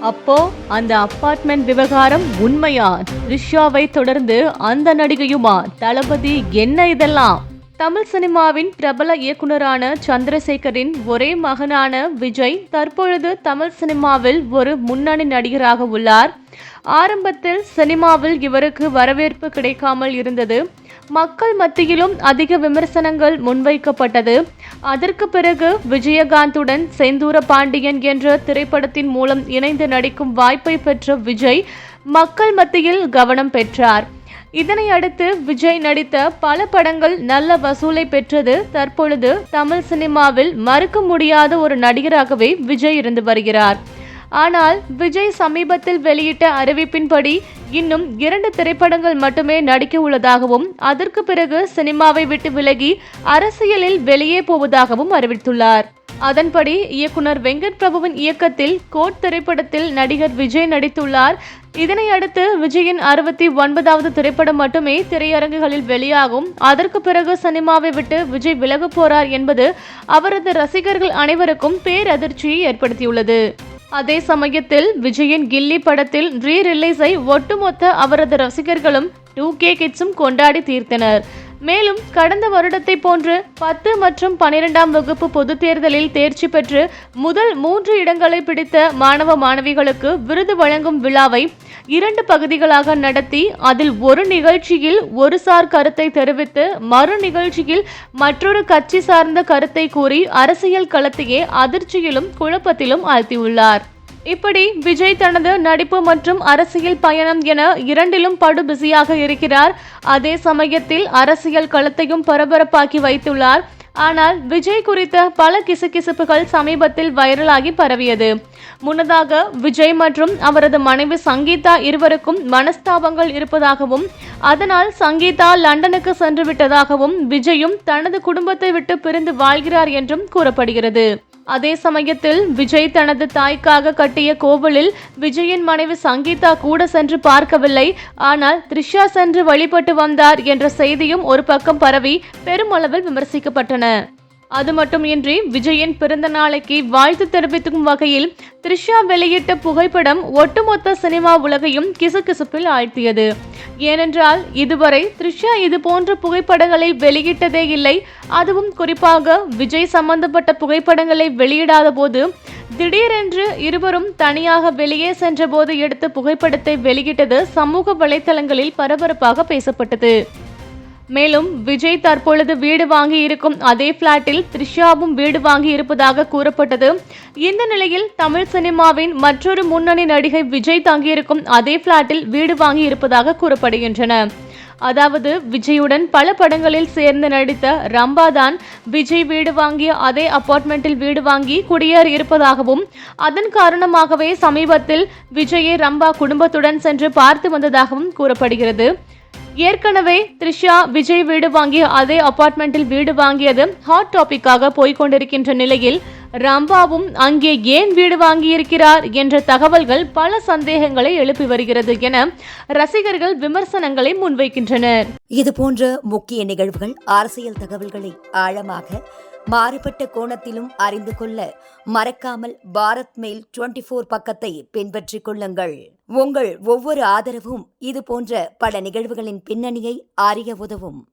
அப்போ அந்த அப்பார்ட்மெண்ட் விவகாரம் உண்மையா ரிஷாவை தொடர்ந்து அந்த நடிகையுமா தளபதி என்ன இதெல்லாம்? தமிழ் சினிமாவின் பிரபல இயக்குனரான சந்திரசேகரின் ஒரே மகனான விஜய் தற்பொழுது தமிழ் சினிமாவில் ஒரு முன்னணி நடிகராக உள்ளார். ஆரம்பத்தில் சினிமாவில் இவருக்கு வரவேற்பு கிடைக்காமல் இருந்தது. மக்கள் மத்தியிலும் அதிக விமர்சனங்கள் முன்வைக்கப்பட்டது. அதற்கு பிறகு விஜயகாந்துடன் செந்தூர பாண்டியன் என்ற திரைப்படத்தின் மூலம் இணைந்து நடிக்கும் வாய்ப்பை பெற்ற விஜய் மக்கள் மத்தியில் கவனம் பெற்றார். இதனை அடுத்து விஜய் நடித்த பல படங்கள் நல்ல வசூலை பெற்றது. தற்பொழுது தமிழ் சினிமாவில் மறுக்க முடியாத ஒரு நடிகராகவே விஜய் இருந்து வருகிறார். ஆனால் விஜய் சமீபத்தில் வெளியிட்ட அறிவிப்பின்படி இன்னும் இரண்டு திரைப்படங்கள் மட்டுமே நடிக்க உள்ளதாகவும் அதற்கு பிறகு சினிமாவை விட்டு விலகி அரசியலில் வெளியே போவதாகவும் அறிவித்துள்ளார். அதன்படி இயக்குனர் வெங்கட் பிரபுவின் இயக்கத்தில் கோட் திரைப்படத்தில் நடிகர் விஜய் நடித்துள்ளார். இதனை அடுத்து விஜயின் அறுபத்தி ஒன்பதாவது திரைப்படம் மட்டுமே திரையரங்குகளில் வெளியாகும். அதற்கு பிறகு சினிமாவை விட்டு விஜய் விலகப் போறார் என்பது அவரது ரசிகர்கள் அனைவருக்கும் பேரதிர்ச்சியை ஏற்படுத்தியுள்ளது. அதே சமயத்தில் விஜயின் கில்லி படத்தில் ரீ ரிலீஸை ஒட்டுமொத்த அவரது ரசிகர்களும் டூ கே கிட்ஸும் கொண்டாடி தீர்த்தனர். மேலும் கடந்த வருடத்தை போன்று பத்து மற்றும் பனிரெண்டாம் வகுப்பு பொதுத் தேர்தலில் தேர்ச்சி பெற்று முதல் மூன்று இடங்களை பிடித்த மாணவ மாணவிகளுக்கு விருது வழங்கும் விழாவை இரண்டு பகுதிகளாக நடத்தி அதில் ஒரு நிகழ்ச்சியில் ஒரு சார் கருத்தை தெரிவித்து மறு நிகழ்ச்சியில் மற்றொரு கட்சி சார்ந்த கருத்தை கூறி அரசியல் களத்தையே அதிர்ச்சியிலும் குழப்பத்திலும் ஆழ்த்தியுள்ளார். இப்படி விஜய் தனது நடிப்பு மற்றும் அரசியல் பயணம் என இரண்டிலும் படு பிஸியாக இருக்கிறார். அதே சமயத்தில் அரசியல் களத்தையும் பரபரப்பாக்கி வைத்துள்ளார். ஆனால் விஜய் குறித்த பல கிசுகிசுப்புகள் சமீபத்தில் வைரலாகி பரவியது. முன்னதாக விஜய் மற்றும் அவரது மனைவி சங்கீதா இருவருக்கும் மனஸ்தாபங்கள் இருப்பதாகவும் அதனால் சங்கீதா லண்டனுக்கு சென்று விட்டதாகவும் விஜயும் தனது குடும்பத்தை விட்டு பிரிந்து வாழ்கிறார் என்றும் கூறப்படுகிறது. அதே சமயத்தில் விஜய் தனது தாய்க்காக கட்டிய கோவிலில் விஜயின் மனைவி சங்கீதா கூட சென்று பார்க்கவில்லை. ஆனால் த்ரிஷா சென்று வழிபட்டு வந்தார் என்ற செய்தியும் ஒரு பக்கம் பரவி பெருமளவில் விமர்சிக்கப்பட்டன. அது மட்டுமின்றி விஜயின் பிறந்த நாளைக்கு வாழ்த்து தெரிவிக்கும் வகையில் த்ரிஷா வெளியிட்ட புகைப்படம் ஒட்டுமொத்த சினிமா உலகையும் கிசுகிசுப்பில் ஆழ்த்தியது. ஏனென்றால் இதுவரை த்ரிஷா இது போன்ற புகைப்படங்களை வெளியிட்டதே இல்லை. அதுவும் குறிப்பாக விஜய் சம்பந்தப்பட்ட புகைப்படங்களை வெளியிடாத போது திடீரென்று இருவரும் தனியாக வெளியே சென்றபோது எடுத்த புகைப்படத்தை வெளியிட்டது சமூக வலைத்தளங்களில் பரபரப்பாக பேசப்பட்டது. மேலும் விஜய் தற்பொழுது வீடு வாங்கி இருக்கும் அதே பிளாட்டில் த்ரிஷாவும் வீடு வாங்கி இருப்பதாக கூறப்பட்டது. இந்த நிலையில் தமிழ் சினிமாவின் மற்றொரு முன்னணி நடிகை விஜய் தங்கியிருக்கும் அதே பிளாட்டில் வீடு வாங்கி இருப்பதாக கூறப்படுகின்றன. அதாவது விஜயுடன் பல படங்களில் சேர்ந்து நடித்த ரம்பா தான் விஜய் வீடு வாங்கிய அதே அபார்ட்மெண்ட்டில் வீடு வாங்கி குடியேறி இருப்பதாகவும் அதன் காரணமாகவே சமீபத்தில் விஜயை ரம்பா குடும்பத்துடன் சென்று பார்த்து வந்ததாகவும் கூறப்படுகிறது. ஏற்கனவே த்ரிஷா விஜய் வீடு வாங்கிய அதே அபார்ட்மெண்ட்டில் வீடு வாங்கியது ஹாட் டாபிக்காக போய்கொண்டிருக்கின்ற நிலையில் ரம்பாவும் அங்கே ஏன் வீடு வாங்கியிருக்கிறார் என்ற தகவல்கள் பல சந்தேகங்களை எழுப்பி வருகிறது என ரசிகர்கள் விமர்சனங்களை முன்வைக்கின்றனர். இது போன்ற முக்கிய நிகழ்வுகள் அரசியல் தகவல்களை ஆழமாக மாறுபட்ட கோணத்திலும் அறிந்து கொள்ள மறக்காமல் பாரத் மெயில் டுவெண்டி ஃபோர் பக்கத்தை பின்பற்றிக் கொள்ளுங்கள். உங்கள் ஒவ்வொரு ஆதரவும் இது போன்ற பல நிகழ்வுகளின் பின்னணியை அறிய உதவும்.